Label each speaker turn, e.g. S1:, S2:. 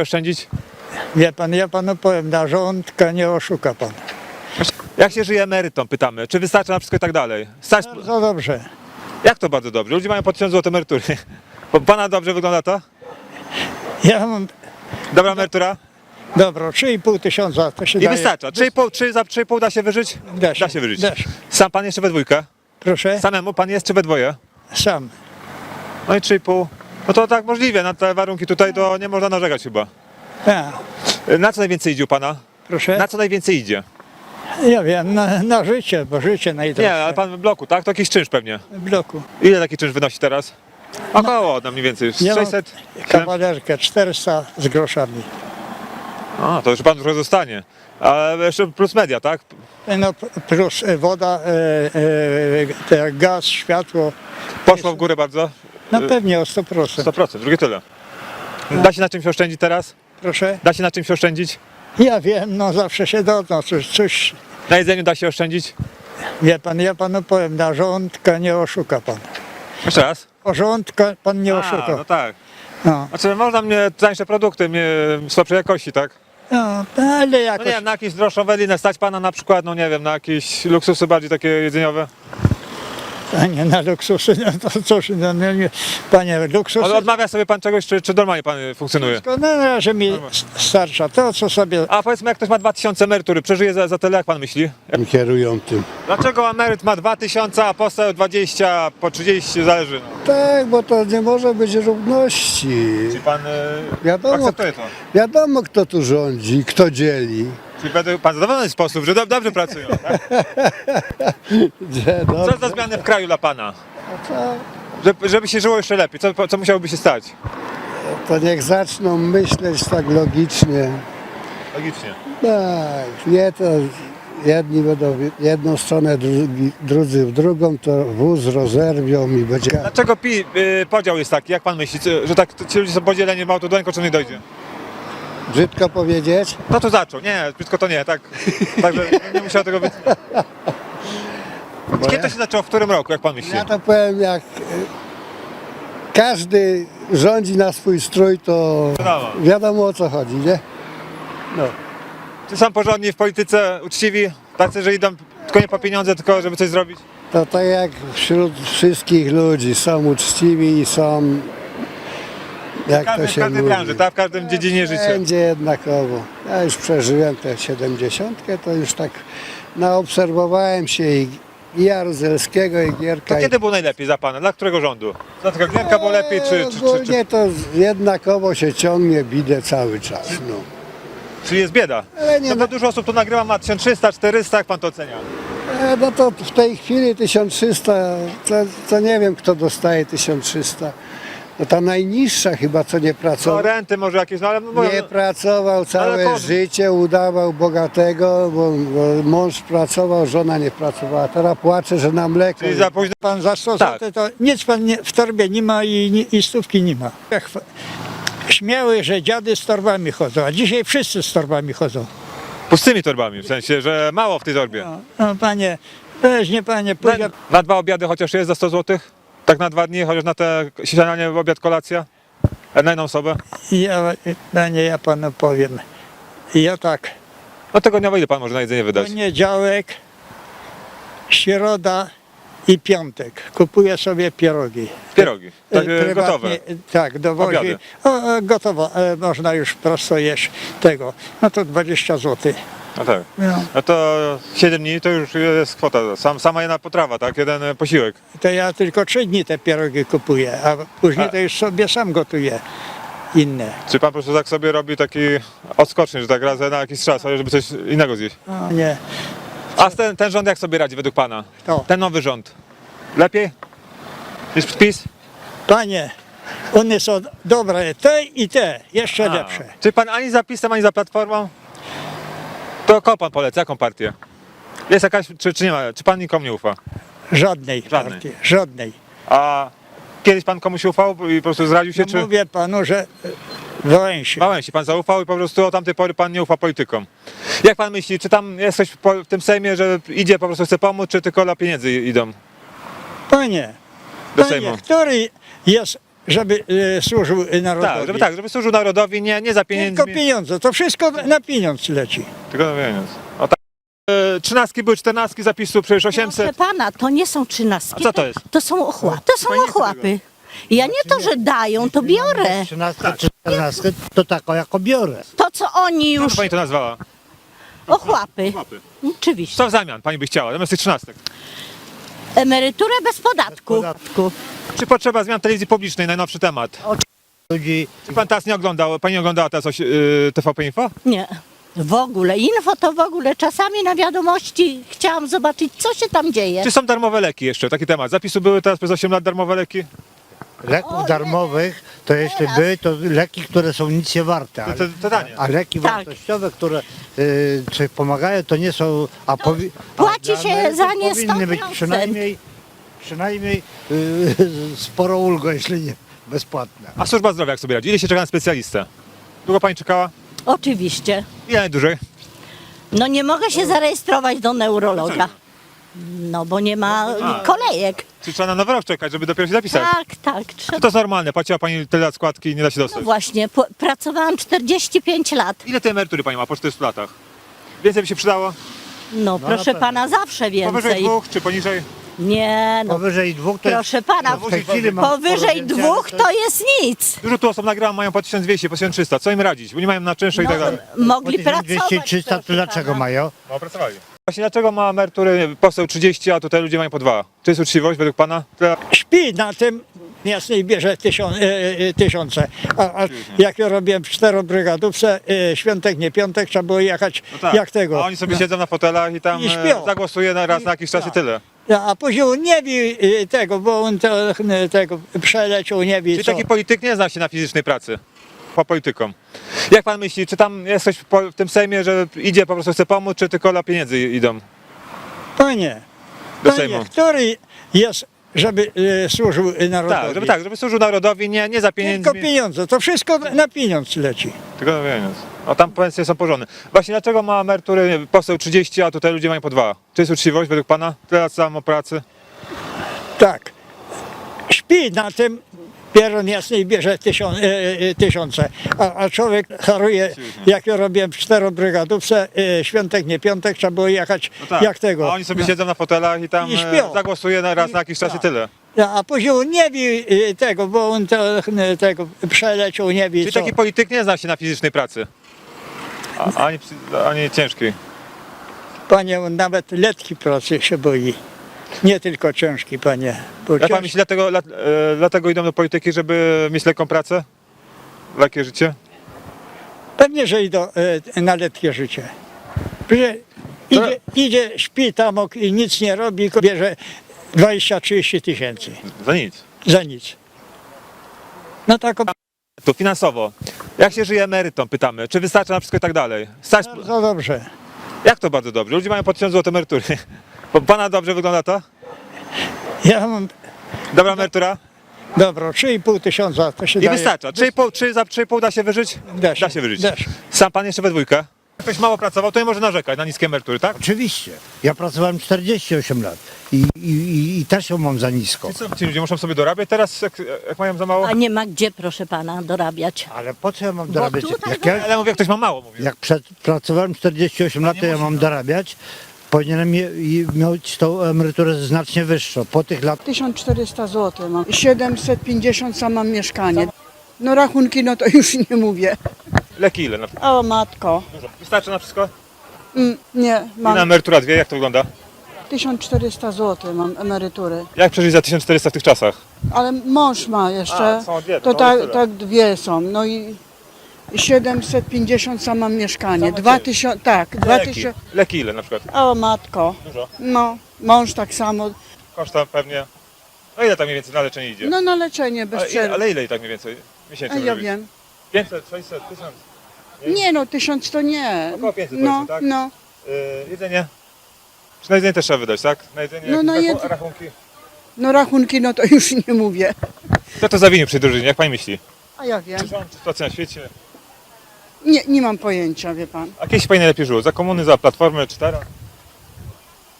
S1: oszczędzić?
S2: Wie pan, ja panu powiem, na żołądka nie oszuka pan.
S1: Jak się żyje emerytom, pytamy. Czy wystarcza na wszystko i tak dalej? Stać...
S2: Bardzo dobrze.
S1: Jak to bardzo dobrze? Ludzie mają po 1000 zł emerytury. Po- Pana dobrze wygląda to?
S2: Ja mam,
S1: Dobra emerytura?
S2: dobro, 3,5 tysiąca to się
S1: I
S2: daje.
S1: wystarcza. 3,5 3, za 3,5 da się wyżyć?
S2: Da się,
S1: Da się wyżyć.
S2: da się.
S1: Sam pan jeszcze we dwójkę?
S2: Proszę,
S1: Samemu pan jest czy we dwoje?
S2: sam.
S1: No i 3,5. No to tak możliwe, na te warunki tutaj to nie można narzekać chyba. Na co najwięcej idzie u pana?
S2: proszę,
S1: Na co najwięcej idzie?
S2: ja wiem, na, na życie, bo życie najdroższe.
S1: Nie, ale pan w bloku, tak? To jakiś czynsz pewnie.
S2: W bloku.
S1: Ile taki czynsz wynosi teraz? Około, no mniej więcej,
S2: Ja mam
S1: 600?
S2: Kawalerkę 400 z groszami.
S1: A, to już pan trochę zostanie. Ale jeszcze plus media, tak?
S2: No p- plus e, woda, e, e, te gaz, światło.
S1: Poszło w górę bardzo?
S2: No pewnie o 100%.
S1: 100%, drugie tyle. Da się na czymś oszczędzić teraz?
S2: Proszę.
S1: Da się na czymś oszczędzić?
S2: Ja wiem, no zawsze się da, no coś, coś
S1: Na jedzeniu da się oszczędzić?
S2: Wie pan, ja panu powiem, na żołądka nie oszuka pan.
S1: Jeszcze raz?
S2: O żołądka pan nie
S1: A,
S2: oszuka.
S1: no tak.
S2: No,
S1: Znaczy można mnie tańsze produkty, mnie słabszej jakości, tak?
S2: no, ale
S1: No
S2: jakoś...
S1: nie na jakieś droższą wędlinę stać pana na przykład, no nie wiem, na jakieś luksusy bardziej takie jedzeniowe.
S2: Panie, na luksusy, no to cóż, no, no, nie, panie, luksusy...
S1: Ale odmawia sobie pan czegoś, czy, czy normalnie pan funkcjonuje?
S2: Wszystko na razie mi starcza. To, co sobie...
S1: A powiedzmy, jak ktoś ma 2000 emerytury, przeżyje za, za tyle, jak pan myśli?
S3: kierują tym.
S1: Dlaczego emeryt ma 2000, a poseł 20, po 30, zależy?
S3: Tak, bo to nie może być równości.
S1: Czy pan y,
S3: Wiadomo,
S1: akceptuje to?
S3: wiadomo kto tu rządzi, kto dzieli.
S1: Czyli będę pan zadowolony w sposób, że do, dobrze pracują, tak? Co
S3: dobrze,
S1: za zmiany w kraju dla pana?
S3: to,
S1: Żeby, żeby się żyło jeszcze lepiej, co, co musiałoby się stać?
S3: to niech zaczną myśleć tak logicznie.
S1: Logicznie.
S3: Tak, nie to jedni będą w jedną stronę, drugi, drudzy w drugą, to wóz rozerwią i będzie...
S1: Dlaczego pi, y, podział jest taki, jak pan myśli, co- że tak ci ludzie są podzieleni w autodońko, czy nie dojdzie?
S3: Brzydko powiedzieć,
S1: No to zaczął, nie, wszystko to nie, tak, także nie musiał tego być. Kiedy to się zaczęło, w którym roku, jak pan myśli?
S3: ja to powiem jak... y, Każdy rządzi na swój strój, to
S1: Wiadomo.
S3: wiadomo o co chodzi, nie? No.
S1: Czy są porządni w polityce, uczciwi, tacy, że idą tylko nie po pieniądze, tylko żeby coś zrobić?
S3: To tak jak wśród wszystkich ludzi są uczciwi i są, jak to
S1: w
S3: się
S1: każdej
S3: mówi,
S1: branży, tak, w każdym dziedzinie życia.
S3: Będzie jednakowo. Ja już przeżyłem tę 70, to już tak naobserwowałem się i, i Jaruzelskiego i Gierka.
S1: To kiedy było najlepiej za pana? Dla którego rządu? Dla tego Gierka było lepiej, czy... czy, czy, czy,
S3: Ogólnie to jednakowo się ciągnie, bidę cały czas. No.
S1: czyli jest bieda?
S3: Ale nie
S1: No to dużo osób tu nagrywa, ma 1300, 400, jak pan to ocenia?
S3: E, No to w tej chwili 1300, to, to nie wiem kto dostaje 1300. No ta najniższa chyba co nie
S1: No
S3: pracował.
S1: renty może jakieś, no ale mówię,
S3: Nie pracował całe
S1: kod-
S3: życie, udawał bogatego, bo, bo mąż pracował, żona nie pracowała. Teraz płacze, że na mleko.
S1: czyli za późno...
S2: Pan za 100
S1: Tak.
S2: zł, to nic pan nie, w torbie nie ma i, ni- i stówki nie ma. Śmiały, że dziady z torbami chodzą, a dzisiaj wszyscy z torbami chodzą.
S1: Pustymi torbami, w sensie, że mało w tej torbie.
S2: No, no panie, weź nie panie,
S1: Na,
S2: pójdę.
S1: na dwa obiady chociaż jest za 100 zł? Tak na dwa dni, chociaż na te śniadanie, obiad, kolacja? A Na jedną osobę?
S2: Ja, panie, ja panu powiem. Ja tak,
S1: No tygodniowo ile pan może na jedzenie wydać?
S2: poniedziałek, środa i piątek kupuję sobie pierogi.
S1: Pierogi, tak
S2: E,
S1: e, gotowe.
S2: Tak, dowozi.
S1: Obiady.
S2: O, e, gotowo, e, można już prosto jeść tego. No to 20 zł.
S1: No tak.
S2: No,
S1: No to 7 dni to już jest kwota. Sam, sama jedna potrawa, tak? Jeden e, posiłek.
S2: to ja tylko 3 dni te pierogi kupuję, a później
S1: A-
S2: to już sobie sam gotuję inne.
S1: Czy pan po prostu tak sobie robi taki odskoczny, że tak raz na jakiś czas, ale żeby coś innego zjeść?
S2: No, nie,
S1: A ten, ten rząd jak sobie radzi według pana?
S2: to.
S1: Ten nowy rząd. Lepiej? Niż PiS?
S2: Panie, one są dobre, te i te, jeszcze lepsze.
S1: Czy pan ani za PiSem, ani za Platformą? To kogo pan poleca? Jaką partię? Jest jakaś, czy, czy nie ma? Czy pan nikomu nie ufa?
S2: Żadnej,
S1: Żadnej.
S2: partii, żadnej.
S1: A kiedyś pan komuś ufał i po prostu zradził się,
S2: No
S1: czy...
S2: mówię panu, że e, Wałęsie.
S1: Wałęsi pan zaufał i po prostu od tamtej pory pan nie ufa politykom. Jak pan myśli, czy tam jest coś po- w tym Sejmie, że idzie, po prostu chce pomóc, czy tylko dla pieniędzy idą
S2: Panie,
S1: do
S2: panie,
S1: Sejmu?
S2: który jest żeby e, służył narodowi.
S1: Tak, żeby tak, żeby służył narodowi, nie, nie za pieniędzmi.
S2: Tylko pieniądze, to wszystko na pieniądz leci.
S1: Tylko na pieniądz. O tak. E, Trzynastki były czternastki zapisu, przecież
S4: Proszę
S1: 800.
S4: pana, to nie są trzynastki.
S1: A co to jest?
S4: To są ochłapy. To są
S1: Pani nie chce
S4: ochłapy. Ja nie to, że dają, to biorę.
S5: 13 czy 14 to taką jako biorę.
S4: To, co oni
S1: Jak
S4: już...
S1: pani to nazwała?
S4: Ochłapy.
S1: Ochłapy.
S4: Oczywiście.
S1: Co w zamian pani by chciała, zamiast tych trzynastek?
S4: Emeryturę bez podatku.
S5: Bez podatku.
S1: Czy potrzeba zmian telewizji publicznej, najnowszy temat?
S5: Ludzi
S1: Czy pan teraz nie oglądał, pani nie oglądała teraz oś, yy, TVP Info?
S4: Nie. W ogóle. Info to w ogóle. Czasami na wiadomości chciałam zobaczyć, co się tam dzieje.
S1: Czy są darmowe leki jeszcze, taki temat? Zapisu były teraz przez 8 lat darmowe leki?
S5: leków
S4: O,
S5: darmowych, to jeśli były, to leki, które są nic nie warte.
S1: To,
S5: Ale,
S1: to, to tanie.
S5: a leki
S4: Tak.
S5: wartościowe, które y, czy pomagają, to nie są. A powi, a
S4: płaci
S5: dla
S4: się
S5: emerytów
S4: za nie
S5: powinny być
S4: 100%.
S5: przynajmniej, przynajmniej y, sporo ulgo, jeśli nie bezpłatne.
S1: A służba zdrowia jak sobie radzi? Ile się czeka na specjalistę? Długo pani czekała?
S4: Oczywiście.
S1: Ile najdłużej?
S4: No nie mogę się zarejestrować do neurologa. No bo nie ma kolejek.
S1: Czy trzeba na nowy rok czekać, żeby dopiero się zapisać?
S4: Tak, tak.
S1: Czy
S4: Trzeba.
S1: to jest normalne? Płaciła pani tyle lat składki i nie da się
S4: No
S1: dostać?
S4: właśnie, po, pracowałam 45 lat.
S1: Ile tej emerytury pani ma po 40 latach? Więcej by się przydało?
S4: No,
S5: na
S4: proszę pana, zawsze
S1: Powyżej
S4: więcej.
S1: dwóch czy poniżej?
S4: Nie, no.
S5: Powyżej dwóch to jest,
S4: Proszę pana,
S5: w tej chwili mam sporo
S4: powyżej dwóch to jest nic.
S1: Dużo tu osób nagrała, mają po 1200, po 1300. Co im radzić? Bo nie mają na czynsze i tak dalej.
S4: Mogli
S5: po
S4: pracować.
S5: 1200 i 300 to
S4: proszę
S5: dlaczego
S4: pana.
S5: mają?
S1: No, pracowali. Właśnie dlaczego ma emerytury poseł 30, a tutaj ludzie mają po dwa? Czy jest uczciwość według pana? Tyle-
S2: Śpi na tym jasnej bierze tysiąc, e, e, tysiące. A, a jak ja robiłem w czterobrygadówce, e, świątek, nie piątek, trzeba było jechać
S1: No tak.
S2: jak tego.
S1: A oni sobie siedzą na fotelach i tam
S2: I
S1: e, zagłosuje na raz
S2: I-
S1: na jakiś czas i
S2: tak.
S1: Tyle.
S2: A później nie wie e, tego, bo on to, e, tego przeleciał, nie wie
S1: Czyli
S2: co.
S1: taki polityk nie zna się na fizycznej pracy. Po politykom. Jak pan myśli, czy tam jest coś po- w tym Sejmie, że idzie, po prostu chce pomóc, czy tylko dla pieniędzy idą
S2: Panie,
S1: do
S2: panie,
S1: Sejmu?
S2: który jest, żeby e, służył narodowi.
S1: Tak, żeby tak, żeby służył narodowi, nie, nie za pieniędzmi.
S2: Tylko pieniądze, to wszystko na pieniądz leci.
S1: Tylko na pieniądz. A tam pensje są porządne. Właśnie dlaczego ma emerytury poseł 30, a tutaj ludzie mają po dwa? Czy jest uczciwość według pana? Tyle samo pracy.
S2: Tak. Śpi na tym, pieron jasnej bierze tysiąc, e, e, tysiące, a, a człowiek haruje, jak ja robiłem w czterobrygadówce, e, świątek, nie piątek, trzeba było jechać jak tego.
S1: Tak. A oni sobie siedzą na fotelach i tam
S2: I
S1: e,
S2: śpią.
S1: zagłosuje na raz
S2: I-
S1: na jakiś czas i
S2: tak.
S1: tyle.
S2: A później on nie wie e, tego, bo on to, e, tego przeleciał, nie wie
S1: Czyli
S2: co.
S1: taki polityk nie zna się na fizycznej pracy. A, ani, psy- ani ciężkiej.
S2: Panie, on nawet letki pracy się boi. Nie tylko ciężki, panie. Bo
S1: Jak pan myśli, dlatego, dla- e, dlatego idą do polityki, żeby mieć lekką pracę? Lekkie życie?
S2: Pewnie, że idą e, na letkie życie. Że idzie, idzie, śpi tam ok, i nic nie robi, tylko bierze 20-30 tysięcy
S1: Za nic.
S2: za nic. No tak, o-
S1: To finansowo. Jak się żyje emerytom, pytamy. Czy wystarcza na wszystko i tak dalej? Stać,
S2: bardzo dobrze.
S1: jak to bardzo dobrze? Ludzie mają po 1000 zł emerytury. Po pana dobrze wygląda to?
S2: Ja mam
S1: Dobra emerytura?
S2: dobro, 3,5 tysiąca to się
S1: I
S2: daje.
S1: wystarcza. 3,5, 3, za 3,5 da się wyżyć?
S2: Da się,
S1: Da się wyżyć.
S2: da się.
S1: Sam pan jeszcze we dwójkę? Ktoś mało pracował, to nie może narzekać na niskie emerytury, tak?
S5: Oczywiście. Ja pracowałem 48 lat i, i, i, i też ją mam za nisko.
S1: I co, ci ludzie muszą sobie dorabiać teraz, jak, jak mają za mało?
S4: A nie ma gdzie, proszę pana, dorabiać.
S5: Ale po co ja mam dorabiać?
S4: tutaj
S5: Jak, ja,
S1: Ale mówię, jak ktoś ma mało, mówię.
S5: jak przed, pracowałem 48 lat, to ja mam dorabiać. Powinienem je, i mieć tą emeryturę znacznie wyższą. Po tych latach
S6: 1400 zł mam. 750 sam mam mieszkanie. No rachunki, no to już nie mówię.
S1: Leki ile? Na,
S6: O matko,
S1: dużo. Wystarczy na wszystko?
S6: mm, nie,
S1: I na
S6: mam
S1: emerytura dwie, jak to wygląda?
S6: 1400 zł mam emerytury.
S1: Jak przeżyć za 1400 w tych czasach?
S6: Ale mąż ma jeszcze,
S1: A, są dwie,
S6: to
S1: to
S6: tak,
S1: tyle.
S6: tak dwie są. No i 750 sam mam mieszkanie.
S1: Same
S6: 2000, tak,
S1: Leki.
S6: 2000,
S1: Leki ile na przykład?
S6: o matko,
S1: Dużo.
S6: no mąż tak samo.
S1: Koszta pewnie. No ile tak mniej więcej na leczenie idzie?
S6: No na leczenie bez
S1: ale, ile,
S6: przerwy.
S1: ale ile i tak mniej więcej
S6: A
S1: miesięcznie?
S6: ja
S1: robić?
S6: wiem.
S1: 500, 600, 1000.
S6: Nie no, 1000 to nie.
S1: Około 500
S6: No,
S1: powiedzmy, tak?
S6: no.
S1: Yy, jedzenie? Czy na jedzenie też trzeba wydać, tak? Na jedzenie
S6: No,
S1: jakieś
S6: na
S1: rachu-
S6: jed-
S1: rachunki?
S6: No rachunki, no to już nie mówię.
S1: Kto to zawinił przy drużynie, jak pani myśli?
S6: A ja wiem.
S1: Czy rząd, czy sytuacja na świecie?
S6: Nie, nie mam pojęcia, wie pan.
S1: A kiedyś pani najlepiej żyło? Za komuny, za platformę, czy teraz?